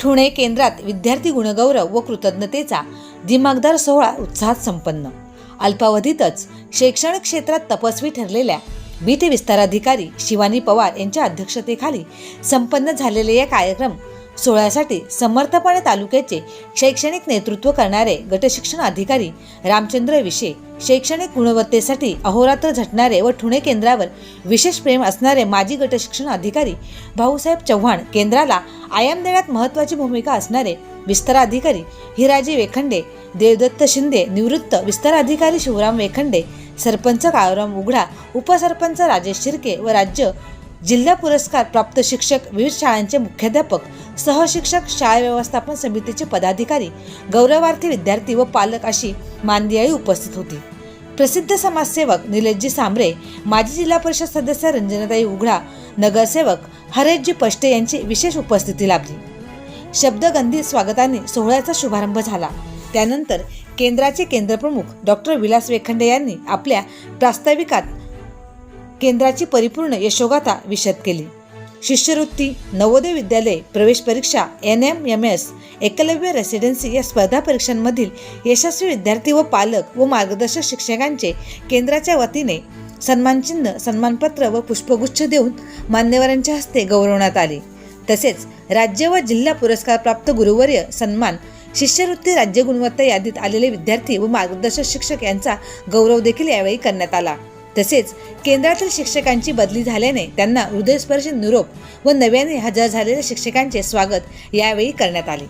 ठुणे केंद्रात विद्यार्थी गुणगौरव व कृतज्ञतेचा दिमागदार सोहळा उत्साहात संपन्न. अल्पावधीतच शैक्षणिक क्षेत्रात तपस्वी ठरलेल्या बीटी विस्ताराधिकारी शिवानी पवार यांच्या अध्यक्षतेखाली संपन्न झालेले या कार्यक्रम सोहळ्यासाठी समर्थपणे तालुक्याचे शैक्षणिक नेतृत्व करणारे गटशिक्षण अधिकारी रामचंद्र विशे शैक्षणिक गुणवत्तेसाठी अहोरात्र झटणारे व ठुणे केंद्रावर विशेष प्रेम असणारे माजी गटशिक्षण अधिकारी भाऊसाहेब चव्हाण केंद्राला आयाम देण्यात महत्त्वाची भूमिका असणारे विस्तार अधिकारी हिराजी वेखंडे देवदत्त शिंदे निवृत्त विस्तार अधिकारी शिवराम वेखंडे सरपंच काळोराम उघडा उपसरपंच राजेश शिर्के व राज्य जिल्हा पुरस्कार प्राप्त शिक्षक विविध शाळांचे मुख्याध्यापक सहशिक्षक शाळा व्यवस्थापन समितीचे पदाधिकारी गौरवार्थी विद्यार्थी व पालक अशी मानदियाळी उपस्थित होती. प्रसिद्ध समाजसेवक निलेशजी सांबरे माजी जिल्हा परिषद सदस्य रंजनाताई उघडा नगरसेवक हरेशजी पष्टे यांची विशेष उपस्थिती लाभली. शब्दगंधी स्वागताने सोहळ्याचा शुभारंभ झाला. त्यानंतर केंद्राचे केंद्रप्रमुख डॉक्टर विलास वेखंडे यांनी आपल्या प्रास्ताविकात केंद्राची परिपूर्ण यशोगाथा विशद केली. शिष्यवृत्ती नवोदय विद्यालय प्रवेश परीक्षा N M M S Eklavya residency या स्पर्धा परीक्षांमधील यशस्वी विद्यार्थी व पालक व मार्गदर्शक शिक्षकांचे केंद्राच्या वतीने सन्मानचिन्ह सन्मानपत्र व पुष्पगुच्छ देऊन मान्यवरांच्या हस्ते गौरवण्यात आले. तसेच राज्य व जिल्हा पुरस्कारप्राप्त गुरुवर्य सन्मान शिष्यवृत्ती राज्य गुणवत्ता यादीत आलेले विद्यार्थी व मार्गदर्शक शिक्षक यांचा गौरव देखील यावेळी करण्यात आला. तसेच केंद्रातील शिक्षकांची बदली झाल्याने त्यांना हृदयस्पर्शी निरोप व नव्याने हजर झालेल्या शिक्षकांचे स्वागत यावेळी करण्यात आले.